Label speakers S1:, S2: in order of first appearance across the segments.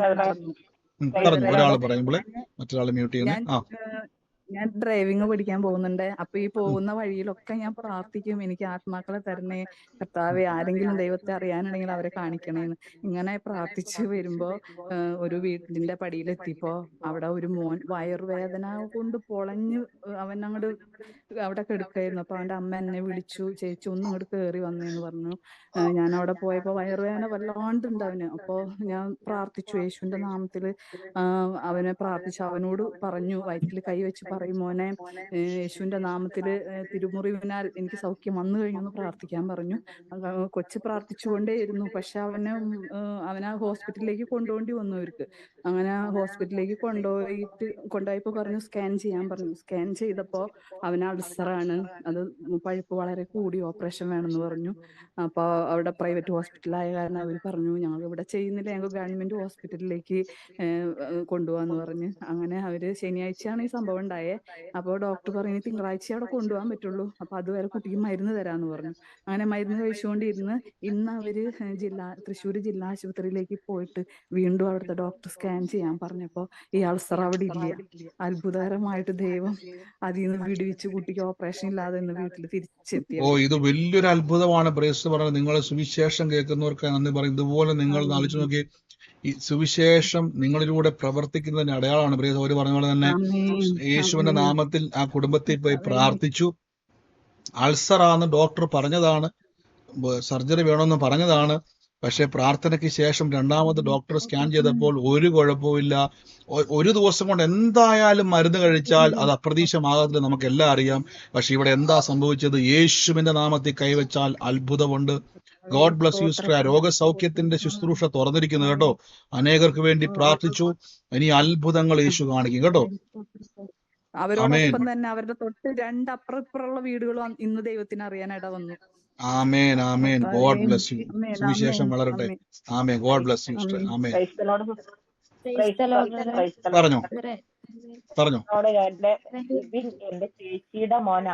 S1: പറഞ്ഞു ഒരാൾ പറയുമ്പോൾ മറ്റൊരാൾ മ്യൂട്ട് ചെയ്യുന്നു. ആ.
S2: ഞാൻ ഡ്രൈവിംഗ് പഠിക്കാൻ പോകുന്നുണ്ട്. അപ്പൊ ഈ പോകുന്ന വഴിയിലൊക്കെ ഞാൻ പ്രാർത്ഥിക്കും. എനിക്ക് ആത്മാക്കളെ തരണേ കർത്താവെ ആരെങ്കിലും ദൈവത്തെ അറിയാനുണ്ടെങ്കിൽ അവരെ കാണിക്കണേന്ന്. ഇങ്ങനെ പ്രാർത്ഥിച്ച് വരുമ്പോ ഒരു വീടിന്റെ പടിയിലെത്തിയപ്പോ അവിടെ ഒരു മോൻ വയറുവേദന കൊണ്ട് പൊളഞ്ഞ് അവൻ അങ്ങോട്ട് അവിടെ കിടക്കായിരുന്നു. അപ്പൊ അവന്റെ അമ്മ എന്നെ വിളിച്ചു. ചേച്ചി ഒന്ന് ഇങ്ങോട്ട് കേറി വന്നേന്ന് പറഞ്ഞു. ഞാൻ അവിടെ പോയപ്പോ വയറുവേദന വല്ലാണ്ടുണ്ട് അവന്. അപ്പോ ഞാൻ പ്രാർത്ഥിച്ചു. യേശുവിന്റെ നാമത്തിൽ അവനെ പ്രാർത്ഥിച്ചു അവനോട് പറഞ്ഞു. വയറ്റിൽ കൈ വെച്ച് പറയും മോനെ യേശുവിന്റെ നാമത്തിൽ തിരുമുറിവിനാൽ എനിക്ക് സൗഖ്യം വന്നു കഴിഞ്ഞു എന്ന് പ്രാർത്ഥിക്കാൻ പറഞ്ഞു. കൊച്ചു പ്രാർത്ഥിച്ചുകൊണ്ടേയിരുന്നു. പക്ഷെ അവന് അവനെ ഹോസ്പിറ്റലിലേക്ക് കൊണ്ടുപോകേണ്ടി വന്നു അവർക്ക്. അങ്ങനെ ഹോസ്പിറ്റലിലേക്ക് കൊണ്ടുപോയിട്ട് കൊണ്ടുപോയപ്പോ പറഞ്ഞു സ്കാൻ ചെയ്യാൻ പറഞ്ഞു. സ്കാൻ ചെയ്തപ്പോ അവന് അൾസറാണ്. അത് പഴുപ്പ് വളരെ കൂടി ഓപ്പറേഷൻ വേണമെന്ന് പറഞ്ഞു. അപ്പൊ അവിടെ പ്രൈവറ്റ് ഹോസ്പിറ്റലായ കാരണം അവർ പറഞ്ഞു ഞങ്ങൾ ഇവിടെ ചെയ്യുന്നില്ല. ഞങ്ങൾ ഗവൺമെന്റ് ഹോസ്പിറ്റലിലേക്ക് കൊണ്ടുപോകാന്ന് പറഞ്ഞ്. അങ്ങനെ അവർ ശനിയാഴ്ചയാണ് ഈ സംഭവം ഉണ്ടായേ അപ്പോൾ ഡോക്ടർ പറഞ്ഞു തിങ്കളാഴ്ച അവിടെ കൊണ്ടുപോകാൻ പറ്റുള്ളൂ. അപ്പൊ അതുവരെ കുട്ടിക്ക് മരുന്ന് തരാന്ന് പറഞ്ഞു. അങ്ങനെ മരുന്ന് കഴിച്ചുകൊണ്ടിരുന്ന് ഇന്ന് അവർ ജില്ലാ തൃശ്ശൂർ ജില്ലാ ആശുപത്രിയിലേക്ക് പോയിട്ട് വീണ്ടും അവിടുത്തെ ഡോക്ടർ സ്കാൻ ചെയ്യാൻ പറഞ്ഞപ്പോ ഈ അൾസർ അവിടെ ഇല്ല. അത്ഭുതകരമായിട്ട് ദൈവം അതിൽ നിന്ന് വിടുവിച്ച്. കുട്ടിക്ക് ഓപ്പറേഷൻ ഇല്ലാതെ ഇന്ന് വീട്ടിൽ തിരിച്ചെത്തി.
S1: ഓ ഇത് വലിയൊരു അത്ഭുതമാണ്. ബ്രേസ് പറഞ്ഞത് നിങ്ങൾ സുവിശേഷം കേൾക്കുന്നവർക്ക് ഇതുപോലെ നിങ്ങൾ ആലോചിച്ച് നോക്കി. ഈ സുവിശേഷം നിങ്ങളിലൂടെ പ്രവർത്തിക്കുന്നതിന് അടയാളമാണ്. പ്രിയ സൗര് പറഞ്ഞ പോലെ തന്നെ യേശുവിന്റെ നാമത്തിൽ ആ കുടുംബത്തിൽ പോയി പ്രാർത്ഥിച്ചു. അൾസറാന്ന് ഡോക്ടർ പറഞ്ഞതാണ്. സർജറി വേണമെന്ന് പറഞ്ഞതാണ്. പക്ഷെ പ്രാർത്ഥനയ്ക്ക് ശേഷം രണ്ടാമത് ഡോക്ടർ സ്കാൻ ചെയ്തപ്പോൾ ഒരു കുഴപ്പമില്ല ഒരു ദിവസം കൊണ്ട് എന്തായാലും മരുന്ന് കഴിച്ചാൽ അത് അപ്രതീക്ഷമാകത്തില്ല നമുക്ക് എല്ലാം അറിയാം. പക്ഷെ ഇവിടെ എന്താ സംഭവിച്ചത്? യേശുവിന്റെ നാമത്തിൽ കൈവച്ചാൽ അത്ഭുതമുണ്ട്. ഗോഡ് ബ്ലസ് യു സിസ്റ്റർ ആ രോഗസൗഖ്യത്തിന്റെ ശുശ്രൂഷ തുറന്നിരിക്കുന്നു കേട്ടോ. അനേകർക്ക് വേണ്ടി പ്രാർത്ഥിച്ചു. ഇനി അത്ഭുതങ്ങൾ യേശു കാണിക്കും കേട്ടോ.
S2: അവരോടൊപ്പം തന്നെ അവരുടെ തൊട്ട് രണ്ട് അപ്പുറപ്പുറമുള്ള വീടുകളും ഇന്ന് ദൈവത്തിന് അറിയാൻ വന്നു.
S1: ആമേൻ ആമേൻ ഗോഡ് ബ്ലസ് യു സുവിശേഷം വളരട്ടെ.
S2: ആമേൻ.
S1: ഗോഡ് ബ്ലസ് യു സിസ്റ്റർ
S2: ആമേൻ.
S1: പറഞ്ഞു. പറഞ്ഞോ?
S3: എന്റെ ചേച്ചിയുടെ മോന.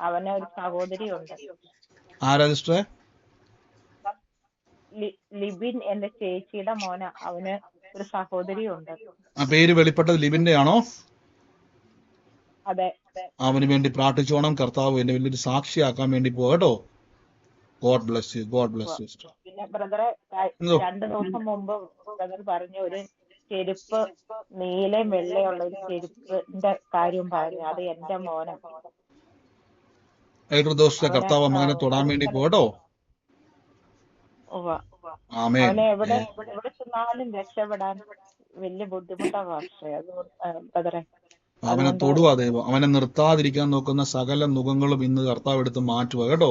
S3: അവന് ഒരു സഹോദരി ഉണ്ട്
S1: ആരാ സിസ്റ്ററെ
S3: ലിബിൻ എന്റെ ചേച്ചിയുടെ മോന അവന് ഒരു സഹോദരി ഉണ്ട്
S1: ആ പേര് വെളിപ്പെട്ടത് ലിബിന്റെ ആണോ
S3: അതെ.
S1: അവന് വേണ്ടി പ്രാർത്ഥിച്ചോണം കർത്താവ് എന്നെ വലിയൊരു സാക്ഷിയാക്കാൻ വേണ്ടി പോവാ കേട്ടോ. God bless you God bless you
S3: പിന്നെ ബ്രദറെ? രണ്ടു ദിവസം മുമ്പ് ബ്രദർ പറഞ്ഞ ഒരു ചെരുപ്പ് നീലയും വെള്ളയുള്ള ഒരു ചെരുപ്പിന്റെ കാര്യം പറഞ്ഞു. അത് എന്റെ മോനെ.
S1: ഏഴു ദിവസത്തെ കർത്താവ് മകനെ തൊടാൻ വേണ്ടി പോകട്ടോ
S3: അവനെ എവിടെ എവിടെ ചെന്നാലും രക്ഷപ്പെടാൻ വലിയ ബുദ്ധിമുട്ടാ പക്ഷേ അത് ബ്രദറെ.
S1: അവനെ തൊടുക ദൈവം. അവനെ നിർത്താതിരിക്കാൻ നോക്കുന്ന സകല മുഖങ്ങളും ഇന്ന് കർത്താവ് എടുത്ത് മാറ്റുക കേട്ടോ?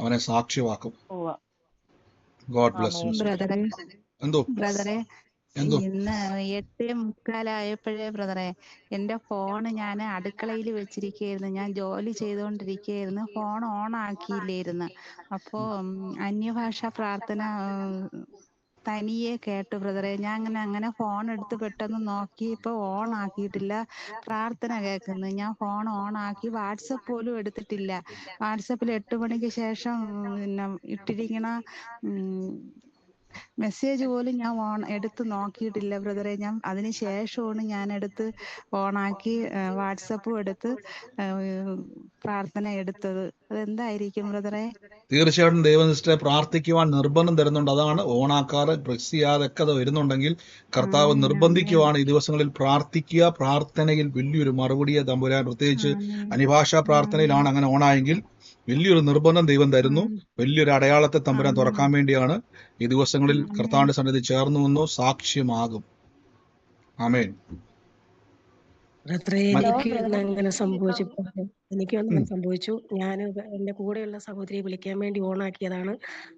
S1: അവനെ സാക്ഷ്യമാക്കും.
S3: ഉവ്വ.
S1: ഗോഡ് ബ്ലസ് യു
S4: ബ്രദറെ.
S1: എന്തോ?
S4: ബ്രദറെ
S1: എന്തോ
S4: ഇന്ന് എട്ടേ മുക്കാലായപ്പോഴേ ബ്രദറെ എന്റെ ഫോണ് ഞാൻ അടുക്കളയിൽ വെച്ചിരിക്കുകയായിരുന്നു. ഞാൻ ജോലി ചെയ്തുകൊണ്ടിരിക്കുകയായിരുന്നു. ഫോൺ ഓൺ ആക്കിയില്ലായിരുന്നു. അപ്പോ അന്യഭാഷ പ്രാർത്ഥന തനിയെ കേട്ടു ബ്രദറെ. ഞാൻ അങ്ങനെ അങ്ങനെ ഫോൺ എടുത്ത് പെട്ടെന്ന് നോക്കി ഇപ്പൊ ഓൺ ആക്കിയിട്ടില്ല. പ്രാർത്ഥന കേൾക്കുന്നു. ഞാൻ ഫോൺ ഓൺ ആക്കി വാട്സപ്പ് പോലും എടുത്തിട്ടില്ല. വാട്സപ്പിൽ എട്ട് മണിക്ക് ശേഷം പിന്നെ ഇട്ടിരിക്കണ മെസ്സേജ് പോലും ഞാൻ ഓൺ എടുത്ത് നോക്കിയിട്ടില്ല ബ്രദറെ ഞാൻ അതിന് ശേഷമാണ് ഞാൻ എടുത്ത് ഓണാക്കി വാട്സപ്പും എടുത്ത് പ്രാർത്ഥന എടുത്തത്. അതെന്തായിരിക്കും ബ്രദറെ
S1: തീർച്ചയായിട്ടും ദൈവനിഷ്ഠയെ പ്രാർത്ഥിക്കുവാൻ നിർബന്ധം തരുന്നുണ്ട്. അതാണ് ഓണാക്കാറ് പ്രസ് ചെയ്യാതൊക്കെ വരുന്നുണ്ടെങ്കിൽ കർത്താവ് നിർബന്ധിക്കുവാണ് ഈ ദിവസങ്ങളിൽ പ്രാർത്ഥിക്കുക. പ്രാർത്ഥനയിൽ വലിയൊരു മറുപടിയെ തമ്പുരാൻ പ്രത്യേകിച്ച്. അനിഭാഷാ പ്രാർത്ഥനയിലാണ് അങ്ങനെ ഓണായെങ്കിൽ വലിയൊരു നിർബന്ധം ദൈവം തരുന്നു. വലിയൊരു അടയാളത്തെ തമ്പുരാൻ തുറക്കാൻ വേണ്ടിയാണ് ഈ ദിവസങ്ങളിൽ. കർത്താവിന്റെ സന്നിധി ചേർന്നു വന്നു സാക്ഷ്യമാകും. ആമേൻ.
S5: അങ്ങനെ സംഭവിച്ചു എനിക്ക് ഒന്ന് അങ്ങനെ സംഭവിച്ചു. ഞാൻ എന്റെ കൂടെയുള്ള സഹോദരിയെ വിളിക്കാൻ വേണ്ടി ഓണാക്കിയതാണ്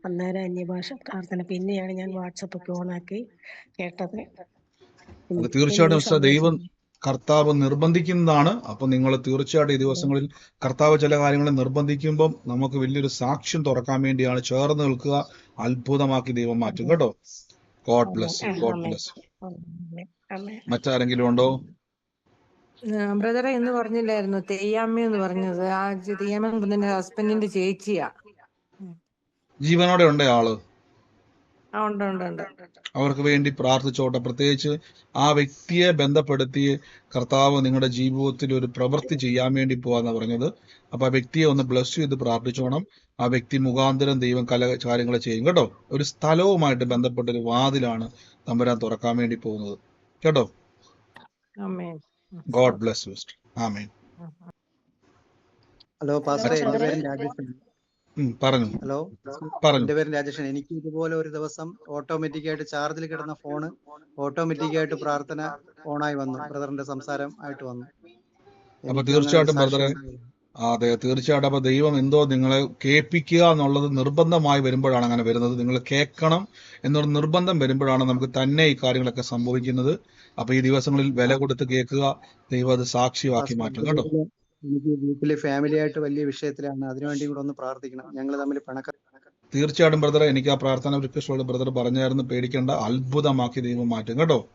S5: അന്നേരം അന്യഭാഷ പ്രാർത്ഥന. പിന്നെയാണ് ഞാൻ വാട്സപ്പ് ഒക്കെ ഓണാക്കി കേട്ടത്.
S1: തീർച്ചയായിട്ടും ദൈവം കർത്താവ് നിർബന്ധിക്കുന്നതാണ്. അപ്പൊ നിങ്ങൾ തീർച്ചയായിട്ടും ഈ ദിവസങ്ങളിൽ കർത്താവ് ചില കാര്യങ്ങളെ നിർബന്ധിക്കുമ്പം നമുക്ക് വലിയൊരു സാക്ഷ്യം തുറക്കാൻ വേണ്ടിയാണ് ചേർന്ന് നിൽക്കുക. അത്ഭുതമാക്കി ദൈവം മാറ്റും. കേട്ടോ? ഗോഡ് ബ്ലസ് ഗോഡ് ബ്ലസ് മറ്റാരെങ്കിലും ഉണ്ടോ?
S6: ബ്രദറെ എന്ന് പറഞ്ഞില്ലായിരുന്നു. തെയ്യാമ്മ എന്ന് പറഞ്ഞത്. ആ തെയ്യാമ്മ എന്ന് ഹസ്ബൻഡിന്റെ ചേച്ചിയാ.
S1: ജീവനോടെ ഉണ്ടേ ആൾ
S6: ആ ഉണ്ട് ഉണ്ട് ഉണ്ട്
S1: അവർക്ക് വേണ്ടി പ്രാർത്ഥിച്ചോട്ടെ. പ്രത്യേകിച്ച് ആ വ്യക്തിയെ ബന്ധപ്പെടുത്തി കർത്താവ് നിങ്ങളുടെ ജീവിതത്തിൽ ഒരു പ്രവൃത്തി ചെയ്യാൻ വേണ്ടി പോവാന്ന് പറഞ്ഞത്. അപ്പൊ ആ വ്യക്തിയെ ഒന്ന് ബ്ലസ് ചെയ്ത് പ്രാർത്ഥിച്ചോണം. ആ വ്യക്തി മുഖാന്തരം ദൈവം കല കാര്യങ്ങൾ ചെയ്യും. കേട്ടോ? ഒരു സ്ഥലവുമായിട്ട് ബന്ധപ്പെട്ട ഒരു വാതിലാണ് തമ്പുരാൻ തുറക്കാൻ വേണ്ടി പോകുന്നത്. കേട്ടോ?
S6: ആമേൻ.
S1: ഗോഡ് ബ്ലസ് യു ആമേൻ.
S7: ഹലോ പാസ്റ്റർ എന്റെ പേര്
S1: രാജേഷ് പറഞ്ഞു.
S7: ഹലോ
S1: പറഞ്ഞു.
S7: എന്റെ പേര് രാജേഷൻ എനിക്ക് ഇതുപോലെ ഒരു ദിവസം ഓട്ടോമാറ്റിക് ആയിട്ട് ചാർജിൽ കിടന്ന ഫോണ് ഓട്ടോമാറ്റിക് ആയിട്ട് പ്രാർത്ഥന ഓണായി വന്നു. ബ്രദറിന്റെ സംസാരം ആയിട്ട് വന്നു.
S1: അപ്പൊ തീർച്ചയായിട്ടും ബ്രദറെ അതെ തീർച്ചയായിട്ടും. അപ്പൊ ദൈവം എന്തോ നിങ്ങളെ കേൾപ്പിക്കുക എന്നുള്ളത് നിർബന്ധമായി വരുമ്പോഴാണ് അങ്ങനെ വരുന്നത്. നിങ്ങൾ കേൾക്കണം എന്നൊരു നിർബന്ധം വരുമ്പോഴാണ് നമുക്ക് തന്നെ ഈ കാര്യങ്ങളൊക്കെ സംഭവിക്കുന്നത്. അപ്പൊ ഈ ദിവസങ്ങളിൽ വില കൊടുത്ത് കേൾക്കുക ദൈവം അത് സാക്ഷിയാക്കി
S7: പാസ്റ്റർ,
S1: മാറ്റും. കേട്ടോ.
S7: എനിക്ക് വീട്ടിൽ ഫാമിലി ആയിട്ട് വലിയ വിഷയത്തിലാണ്. അതിനുവേണ്ടി കൂടെ ഒന്ന് പ്രാർത്ഥിക്കണം. ഞങ്ങൾ തമ്മിൽ പിണക്ക
S1: തീർച്ചയായിട്ടും ബ്രദർ എനിക്ക് ആ പ്രാർത്ഥന റിക്വസ്റ്റോട് ബ്രദർ പറഞ്ഞായിരുന്നു. പേടിക്കേണ്ട. അത്ഭുതമാക്കി ദൈവം മാറ്റും. കേട്ടോ?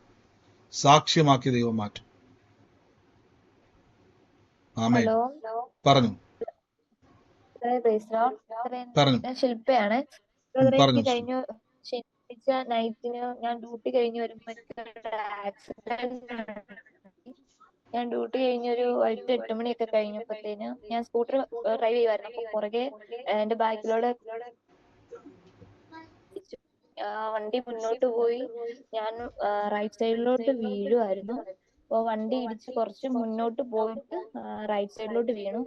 S1: സാക്ഷ്യമാക്കി ദൈവം മാറ്റും. ആമേ പറഞ്ഞു. പറഞ്ഞു.
S8: ഞാൻ ശില്പയാണ്. ശനിയാഴ്ച നൈറ്റിന് ഞാൻ ഡ്യൂട്ടി കഴിഞ്ഞ് വരുമ്പോൾ ആക്സിഡന്റ് ഞാൻ ഡ്യൂട്ടി കഴിഞ്ഞൊരു വൈകിട്ട് എട്ട് മണിയൊക്കെ കഴിഞ്ഞപ്പോഴത്തേന് ഞാൻ സ്കൂട്ടർ ഡ്രൈവ് ചെയ്യുമായിരുന്നു അപ്പൊ പുറകെ എന്റെ ബാക്കിലൂടെ വണ്ടി മുന്നോട്ട് പോയി. ഞാൻ റൈറ്റ് സൈഡിലോട്ട് വീഴുമായിരുന്നു അപ്പൊ വണ്ടി ഇടിച്ച് കുറച്ച് മുന്നോട്ട് പോയിട്ട് റൈറ്റ് സൈഡിലോട്ട് വീണു.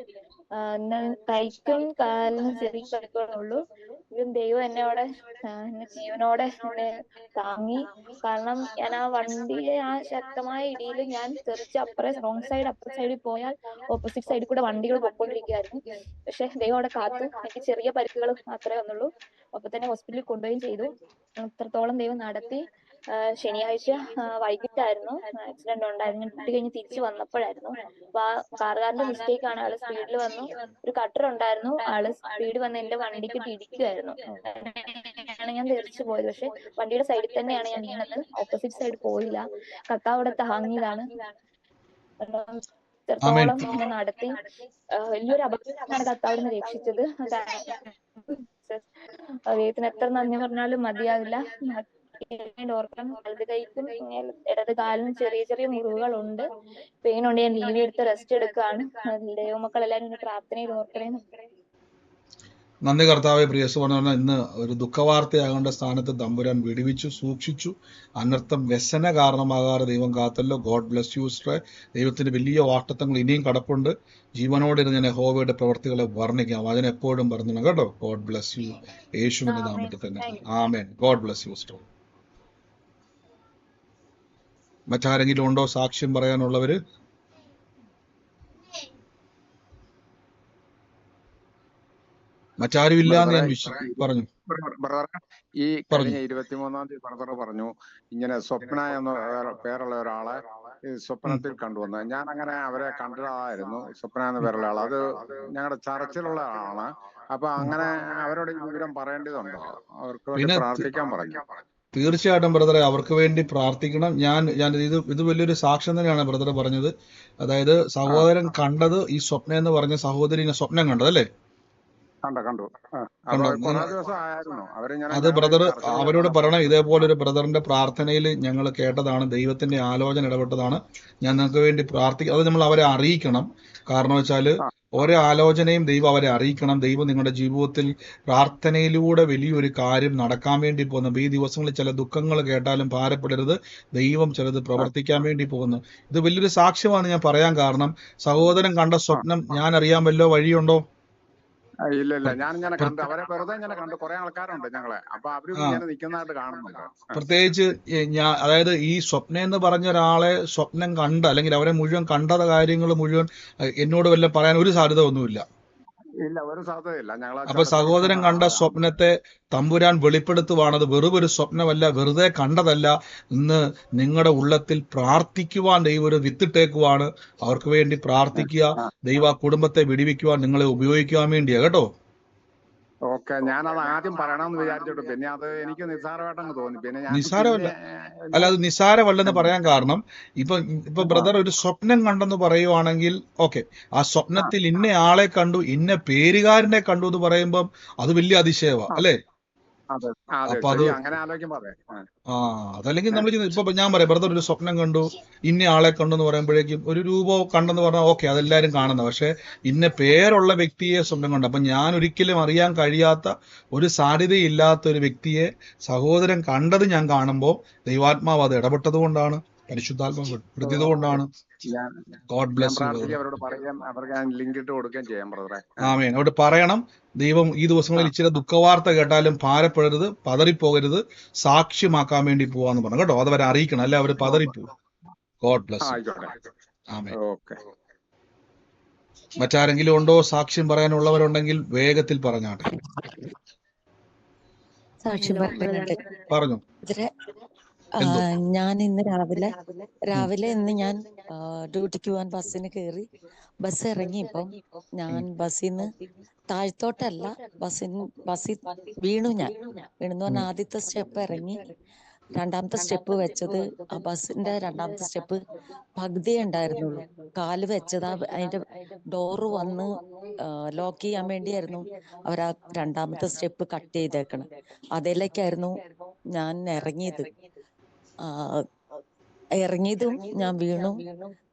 S8: കൈക്കും കാലിനും ചെറിയ പരിക്കുകളുള്ളൂ ഇതും ദൈവം എന്നെ അവിടെ എന്നെ ജീവനോടെ താങ്ങി. കാരണം ഞാൻ ആ വണ്ടിയെ ആ ശക്തമായ ഇടിയിൽ ഞാൻ തെറിച്ച് അപ്പുറേ റോങ് സൈഡ് അപ്പുറ സൈഡിൽ പോയാൽ ഓപ്പോസിറ്റ് സൈഡിൽ കൂടെ വണ്ടികൾ പൊക്കോണ്ടിരിക്കുകയായിരുന്നു പക്ഷെ ദൈവം അവിടെ കാത്തു. എനിക്ക് ചെറിയ പരിക്കുകൾ മാത്രമേ വന്നുള്ളൂ. അപ്പൊ തന്നെ ഹോസ്പിറ്റലിൽ കൊണ്ടുപോവുകയും ചെയ്തു. അത്രത്തോളം ദൈവം നടത്തി. ശനിയാഴ്ച വൈകിട്ടായിരുന്നു. ആക്സിഡന്റ് ഉണ്ടായിരുന്നു. ഞാൻ ഡ്യൂട്ടി കഴിഞ്ഞ് തിരിച്ചു വന്നപ്പോഴായിരുന്നു. അപ്പൊ ആ കാറുകാരന്റെ മിസ്റ്റേക്ക് ആണ്. ആൾ സ്പീഡിൽ വന്നു. ഒരു കട്ടർ ഉണ്ടായിരുന്നു. ആൾ സ്പീഡ് വന്ന് എന്റെ വണ്ടിക്ക് ഇടിക്കുമായിരുന്നു അങ്ങനെയാണ് ഞാൻ തെറിച്ചു പോയത്. പക്ഷെ വണ്ടിയുടെ സൈഡിൽ തന്നെയാണ് ഞാൻ വീണത് ഓപ്പോസിറ്റ് സൈഡ് പോയില്ല. കർത്താവ് അവിടെ താങ്ങിയതാണ്. ഞാൻ ഇത്രത്തോളം എന്നെ നടത്തി വലിയൊരു അപകടമാണ് കത്താവിടുന്ന് രക്ഷിച്ചത്. അതാണ് ദൈവത്തിന് എത്ര നന്ദി പറഞ്ഞാലും മതിയാവില്ല. വലത് കൈക്കും ഇടത് കാലിനും ചെറിയ ചെറിയ മുറിവുകളുണ്ട്. പെയിൻ ഉണ്ട് ഞാൻ ലീവ് എടുത്ത് റെസ്റ്റ് എടുക്കുകയാണ് എന്നെ പ്രാർത്ഥനയിൽ ഓർക്കണേ.
S1: നന്ദി കർത്താവെ പ്രിയ സുവർണ ഇന്ന് ഒരു ദുഃഖവാർത്തയാകേണ്ട സ്ഥാനത്ത് തമ്പുരാൻ വിടുവിച്ചു സൂക്ഷിച്ചു. അനർത്ഥം വ്യസന കാരണമാകാതെ ദൈവം കാത്തല്ലോ. ഗോഡ് ബ്ലസ് യു സിസ്റ്ററെ ദൈവത്തിന്റെ വലിയ വാട്ടത്തങ്ങൾ ഇനിയും കടപ്പുണ്ട്. ജീവനോടിരുന്ന് ഞാൻ ഹോവയുടെ പ്രവർത്തികളെ വർണിക്കാം. അതിനെപ്പോഴും പറഞ്ഞു കേട്ടോ? ഗോഡ് ബ്ലസ് യു യേശുവിന്റെ നാമത്തിൽ തന്നെ. ആമേൻ ഗോഡ് ബ്ലസ് യു സിസ്റ്റർ മറ്റാരെങ്കിലും ഉണ്ടോ സാക്ഷ്യം പറയാനുള്ളവര്? മറ്റാരും ഇല്ല എന്ന് ഞാൻ പറഞ്ഞു.
S9: ഈ
S1: പറഞ്ഞു.
S9: കഴിഞ്ഞ ഇരുപത്തിമൂന്നാം തീയതി ബ്രദർ പറഞ്ഞു ഇങ്ങനെ സ്വപ്ന എന്ന പേരുള്ള ഒരാളെ സ്വപ്നത്തിൽ കണ്ടുവന്നു. ഞാൻ അങ്ങനെ അവരെ കണ്ടതായിരുന്നു സ്വപ്ന എന്ന പേരുള്ള ആൾ അത് ഞങ്ങളുടെ ചർച്ചിലുള്ള ആളാണ്. അപ്പൊ അങ്ങനെ അവരോട് ഈ വിവരം പറയേണ്ടതുണ്ടോ? അവർക്ക് പ്രാർത്ഥിക്കാൻ പറഞ്ഞു.
S1: തീർച്ചയായിട്ടും ബ്രദറെ അവർക്ക് വേണ്ടി പ്രാർത്ഥിക്കണം. ഞാൻ ഞാൻ ഇത് ഇത് വലിയൊരു സാക്ഷ്യം തന്നെയാണ് ബ്രദറെ പറഞ്ഞത്. അതായത് സഹോദരൻ കണ്ടത് ഈ സ്വപ്ന എന്ന് പറഞ്ഞ സഹോദരി സ്വപ്നം കണ്ടത് അല്ലേ? അത് ബ്രദർ അവരോട് പറയണം ഇതേപോലെ ഒരു ബ്രദറിന്റെ പ്രാർത്ഥനയിൽ ഞങ്ങൾ കേട്ടതാണ് ദൈവത്തിന്റെ ആലോചന ഇടപെട്ടതാണ്. ഞാൻ നിങ്ങൾക്ക് വേണ്ടി പ്രാർത്ഥിക്കും അത് നമ്മൾ അവരെ അറിയിക്കണം. കാരണം വെച്ചാൽ ഓരോ ആലോചനയും ദൈവം അവരെ അറിയിക്കണം. ദൈവം നിങ്ങളുടെ ജീവിതത്തിൽ പ്രാർത്ഥനയിലൂടെ വലിയൊരു കാര്യം നടക്കാൻ വേണ്ടി പോകുന്നു. ഈ ദിവസങ്ങളിൽ ചില ദുഃഖങ്ങൾ കേട്ടാലും ഭാരപ്പെടരുത്. ദൈവം ചിലത് പ്രവർത്തിക്കാൻ വേണ്ടി പോകുന്നു. ഇത് വലിയൊരു സാക്ഷ്യമാണ് ഞാൻ പറയാൻ കാരണം സഹോദരൻ കണ്ട സ്വപ്നം ഞാൻ അറിയാൻ വല്ലോ വഴിയുണ്ടോ?
S9: ഇല്ല ഇല്ല. ഞാൻ ഇങ്ങനെ കണ്ടു അവരെ വെറുതെ ഇങ്ങനെ കണ്ടു കുറെ ആൾക്കാരുണ്ട് ഞങ്ങളെ. അപ്പൊ
S1: അവർ.
S9: ഇങ്ങനെ നിൽക്കുന്നതായിട്ട് കാണുന്നുണ്ട്
S1: പ്രത്യേകിച്ച് ഞാൻ അതായത് ഈ സ്വപ്നം എന്ന് പറഞ്ഞ ഒരാളെ സ്വപ്നം കണ്ട അല്ലെങ്കിൽ അവരെ മുഴുവൻ കണ്ടത കാര്യങ്ങൾ മുഴുവൻ എന്നോട് വല്ല പറയാൻ ഒരു സാധ്യത ഒന്നുമില്ല.
S9: ഇല്ല ഒരു സാധ്യതയില്ല. ഞങ്ങൾ
S1: അപ്പൊ സഹോദരൻ കണ്ട സ്വപ്നത്തെ തമ്പുരാൻ വെളിപ്പെടുത്തുവാണത് വെറും ഒരു സ്വപ്നമല്ല വെറുതെ കണ്ടതല്ല. ഇന്ന് നിങ്ങളുടെ ഉള്ളത്തിൽ പ്രാർത്ഥിക്കുവാൻ ദൈവം ഒരു വിത്തിട്ടേക്കുവാണ്. അവർക്ക് വേണ്ടി പ്രാർത്ഥിക്കുക ദൈവ കുടുംബത്തെ വിടിവിക്കുവാൻ നിങ്ങളെ ഉപയോഗിക്കുവാൻ വേണ്ടിയാ കേട്ടോ?
S9: ഓക്കെ അത് ആദ്യം പറയണമെന്ന് വിചാരിച്ചിട്ട് പിന്നെ അത് എനിക്ക് നിസ്സാരമായിട്ടങ്ങ് തോന്നി. പിന്നെ ഞാൻ
S1: നിസ്സാരമല്ല. അല്ല അത് നിസ്സാരമല്ലെന്ന് പറയാൻ കാരണം ഇപ്പൊ ഇപ്പൊ ബ്രദർ ഒരു സ്വപ്നം കണ്ടെന്ന് പറയുവാണെങ്കിൽ ഓക്കെ ആ സ്വപ്നത്തിൽ ഇന്ന ആളെ കണ്ടു ഇന്ന പേരുകാരനെ കണ്ടു എന്ന് പറയുമ്പം അത് വലിയ അതിശയമാണ് അല്ലേ? അപ്പൊ അത്.
S9: ആ.
S1: അതല്ലെങ്കിൽ നമ്മൾ ഇപ്പൊ ഞാൻ പറയാം ബ്രദർ ഒരു സ്വപ്നം കണ്ടു ഇന്ന ആളെ കണ്ടു എന്ന് പറയുമ്പോഴേക്കും ഒരു രൂപം കണ്ടെന്ന് പറഞ്ഞാൽ ഓക്കെ അതെല്ലാരും കാണുന്ന പക്ഷെ ഇന്ന പേരുള്ള വ്യക്തിയെ സ്വപ്നം കണ്ടു. അപ്പൊ ഞാൻ ഒരിക്കലും അറിയാൻ കഴിയാത്ത ഒരു സാധ്യതയില്ലാത്ത ഒരു വ്യക്തിയെ സഹോദരൻ കണ്ടത് ഞാൻ കാണുമ്പോൾ ദൈവാത്മാവ് അത് ഇടപെട്ടത് കൊണ്ടാണ്. പരിശുദ്ധാത്മാവ് വെളിപ്പെടുത്തിയത് കൊണ്ടാണ് ഗോഡ് ബ്ലെസ് യു
S9: അവരോട് പറയാം. അവർക്ക് ഞാൻ ലിങ്ക് ഇട്ട് കൊടുക്കുകയും ചെയ്യാം ബ്രദറെ
S1: ആമേൻ. അവിടെ പറയണം ദൈവം ഈ ദിവസങ്ങളിൽ ഇച്ചിരി ദുഃഖവാർത്ത കേട്ടാലും ഭാരപ്പെടരുത് പതറിപ്പോകരുത് സാക്ഷ്യമാക്കാൻ വേണ്ടി പോവാന്ന് പറഞ്ഞു. കേട്ടോ? അതവരെ അറിയിക്കണം. അല്ലെ? അവർ പതറിപ്പോവും ഗോഡ്
S9: ആ,
S1: ബ്ലസ് ആമേൻ.
S9: ഓക്കെ.
S1: മറ്റാരെങ്കിലും ഉണ്ടോ സാക്ഷ്യം പറയാനുള്ളവരുണ്ടെങ്കിൽ വേഗത്തിൽ പറഞ്ഞാട്ടെ. പറഞ്ഞു.
S10: ഞാൻ ഇന്ന് രാവിലെ രാവിലെ ഇന്ന് ഞാൻ ഡ്യൂട്ടിക്ക് പോകാൻ ബസ്സിന് കയറി ബസ് ഇറങ്ങി ഇപ്പം ഞാൻ ബസ്സിൽ നിന്ന് താഴ്ത്തോട്ടല്ല ബസ്സിൻ ബസ്സിൽ വീണു ഞാൻ. വീണെന്ന് പറഞ്ഞാൽ ആദ്യത്തെ സ്റ്റെപ്പ് ഇറങ്ങി. രണ്ടാമത്തെ സ്റ്റെപ്പ് വെച്ചത് ആ ബസ്സിന്റെ രണ്ടാമത്തെ സ്റ്റെപ്പ് പകുതി ഉണ്ടായിരുന്നുള്ളൂ. കാൽ വെച്ചത് അതിന്റെ ഡോറ് വന്ന് ലോക്ക് ചെയ്യാൻ വേണ്ടിയായിരുന്നു അവർ ആ രണ്ടാമത്തെ സ്റ്റെപ്പ് കട്ട് ചെയ്തേക്കണം അതിലേക്കായിരുന്നു ഞാൻ ഇറങ്ങിയത്. ഇറങ്ങിയതും ഞാൻ വീണു.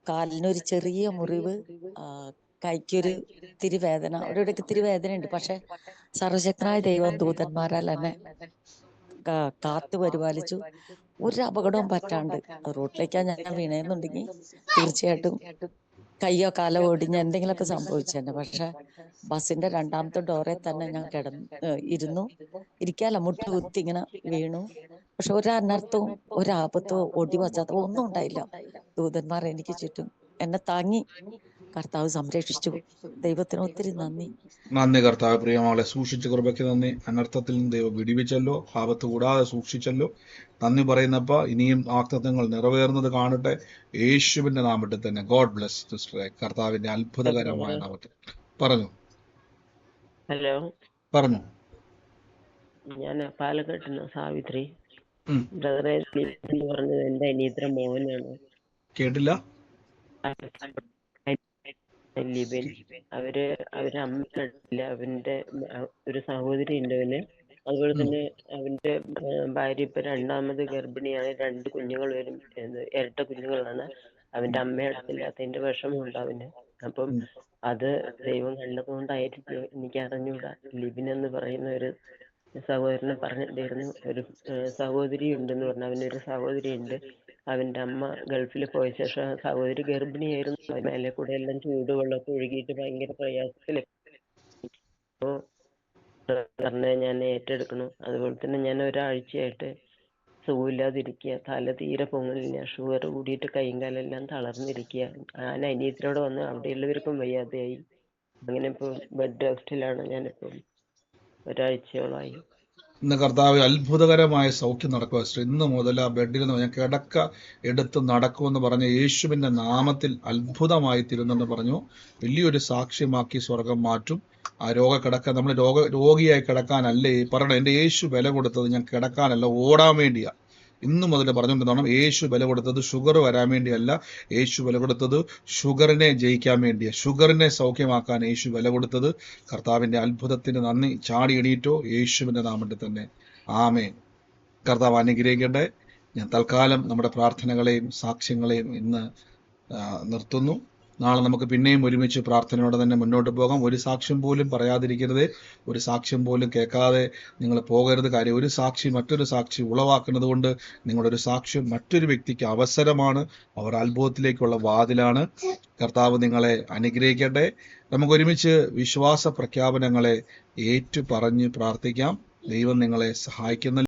S10: കാലിനൊരു ചെറിയ മുറിവ് കൈക്കൊരു ഇത്തിരി വേദന. അവിടെ ഇവിടെയൊക്കെ ഇത്തിരി വേദനയുണ്ട്. പക്ഷെ സർവശക്തനായ ദൈവം ദൂതന്മാരാൽ എന്നെ കാത്തു പരിപാലിച്ചു. ഒരു അപകടവും പറ്റാണ്ട് റോട്ടിലേക്കാ ഞാൻ വീണേന്നുണ്ടെങ്കിൽ തീർച്ചയായിട്ടും കയ്യോ കാലോ ഒടിഞ്ഞ എന്തെങ്കിലുമൊക്കെ സംഭവിച്ചെന്നെ പക്ഷെ ബസ്സിന്റെ രണ്ടാമത്തെ ഡോറിൽ തന്നെ ഞാൻ കിടന്നു ഇരുന്നു. ഇരിക്കാല മുട്ട് കുത്തി ഇങ്ങനെ വീണു. പക്ഷെ ഒരു അനർത്ഥവും ഒരു ആപത്തോ ഒടിവച്ചാത്തോ ഒന്നും ഉണ്ടായില്ല. ദൂതന്മാർ എനിക്ക് ചുറ്റും എന്നെ താങ്ങി. കർത്താവ് സംരക്ഷിച്ചു. ദൈവത്തിന് ഒത്തിരി നന്ദി.
S1: നന്ദി കർത്താവ് പ്രിയമാളെ സൂക്ഷിച്ച കൃപയ്ക്ക് നന്ദി. അനർത്ഥത്തിൽ നിന്ന് ദൈവം വിടിവിച്ചല്ലോ ആപത്ത് കൂടാതെ സൂക്ഷിച്ചല്ലോ. നന്ദി പറയുന്നപ്പ ഇനിയും ആക്തത്വങ്ങൾ നിറവേറുന്നത് കാണട്ടെ. യേശുവിന്റെ നാമത്തിൽ തന്നെ. ഗോഡ് ബ്ലെസ് സിസ്റ്ററെ കർത്താവിന്റെ അത്ഭുതകരമായ നാമത്തിൽ. പറഞ്ഞു?
S11: ഹലോ
S1: പറഞ്ഞു?
S11: ഞാൻ പാലക്കാട്ടിന് നിന്ന് സാവിത്രി. ബ്രദറെ എന്ന് പറഞ്ഞത് എന്റെ അനിയത്ര മോനാണ്?
S1: കേട്ടില്ല.
S11: ലിബിൻ അവർ അവരെ അമ്മ കണ്ടില്ല അവന്റെ ഒരു സഹോദരി ഉണ്ട് അവന്. അതുപോലെ തന്നെ അവന്റെ ഭാര്യ ഇപ്പൊ രണ്ടാമത് ഗർഭിണിയാണ്. രണ്ട് കുഞ്ഞുങ്ങൾ വരും. ഇരട്ട കുഞ്ഞുങ്ങളാണ്. അവന്റെ അമ്മ അടുത്തില്ലാത്തതിന്റെ വിഷമമുണ്ട് അവന്. അപ്പം. അത് ദൈവം കണ്ടതുകൊണ്ടായിരിക്കും എനിക്ക് അറിഞ്ഞൂടാ ലിബിൻ എന്ന് പറയുന്ന ഒരു സഹോദരനെ പറഞ്ഞിട്ടായിരുന്നു ഒരു സഹോദരി ഉണ്ടെന്ന് പറഞ്ഞു. ഒരു സഹോദരി ഉണ്ട് അവന്റെ അമ്മ ഗൾഫിൽ പോയ ശേഷം സഹോദരി ഗർഭിണിയായിരുന്നു. അതിനെ കൂടെ എല്ലാം ചൂടുവെള്ളമൊക്കെ ഒഴുകിയിട്ട് ഭയങ്കര പ്രയാസത്തിൽ. അപ്പോ പറഞ്ഞ ഞാൻ ഏറ്റെടുക്കണം. അതുപോലെ തന്നെ ഞാൻ ഒരാഴ്ചയായിട്ട് സുഖമില്ലാതിരിക്കുക തല തീരെ പൊങ്ങലില്ല ഷുഗർ കൂടിയിട്ട് കൈയും കാലെല്ലാം തളർന്നിരിക്കുക. ഞാൻ അനിയത്തിനോട് വന്ന് അവിടെയുള്ളവർക്കും വയ്യാതെയായി. അങ്ങനെ ഇപ്പോൾ ബെഡ് റെസ്റ്റിലാണ് ഞാനിപ്പം. ഒരാഴ്ചയോളമായി.
S1: ഇന്ന് കർത്താവ് അത്ഭുതകരമായ സൗഖ്യം നടക്കുക. ഇന്ന് മുതൽ ആ ബെഡിൽ നിന്ന് ഞാൻ കിടക്ക എടുത്ത് നടക്കുമെന്ന് പറഞ്ഞ യേശുവിന്റെ നാമത്തിൽ അത്ഭുതമായി തീരുന്നെന്ന് പറഞ്ഞു. വലിയൊരു സാക്ഷ്യമാക്കി സ്വർഗം മാറ്റും. ആ രോഗ കിടക്ക നമ്മൾ രോഗ രോഗിയായി കിടക്കാനല്ലേ പറയണം എന്റെ യേശു വില കൊടുത്തത് ഞാൻ കിടക്കാനല്ല ഓടാൻ വേണ്ടിയാ. ഇന്നു മുതൽ പറഞ്ഞുകൊണ്ടിരുന്നോണം യേശു വില കൊടുത്തത് ഷുഗർ വരാൻ വേണ്ടിയല്ല യേശു വില കൊടുത്തത് ഷുഗറിനെ ജയിക്കാൻ വേണ്ടിയ. ഷുഗറിനെ സൗഖ്യമാക്കാൻ യേശു വില കൊടുത്തത് കർത്താവിന്റെ അത്ഭുതത്തിന് നന്ദി. ചാടി എണീറ്റോ യേശുവിന്റെ നാമത്തിൽ തന്നെ. ആമേ കർത്താവ് അനുഗ്രഹിക്കട്ടെ. ഞാൻ തൽക്കാലം നമ്മുടെ പ്രാർത്ഥനകളെയും സാക്ഷ്യങ്ങളെയും ഇന്ന് നിർത്തുന്നു. നാളെ നമുക്ക് പിന്നെയും ഒരുമിച്ച് പ്രാർത്ഥനയോടെ തന്നെ മുന്നോട്ട് പോകാം. ഒരു സാക്ഷ്യം പോലും പറയാതിരിക്കരുത്. ഒരു സാക്ഷ്യം പോലും കേൾക്കാതെ നിങ്ങൾ പോകരുത്. കാര്യം ഒരു സാക്ഷി മറ്റൊരു സാക്ഷി ഉളവാക്കുന്നത് കൊണ്ട് നിങ്ങളുടെ ഒരു സാക്ഷ്യം മറ്റൊരു വ്യക്തിക്ക് അവസരമാണ്. അവർ അത്ഭുതത്തിലേക്കുള്ള വാതിലാണ്. കർത്താവ് നിങ്ങളെ അനുഗ്രഹിക്കട്ടെ. നമുക്ക് ഒരുമിച്ച് വിശ്വാസ പ്രഖ്യാപനങ്ങളെ ഏറ്റു പറഞ്ഞ് പ്രാർത്ഥിക്കാം. ദൈവം നിങ്ങളെ സഹായിക്കുന്ന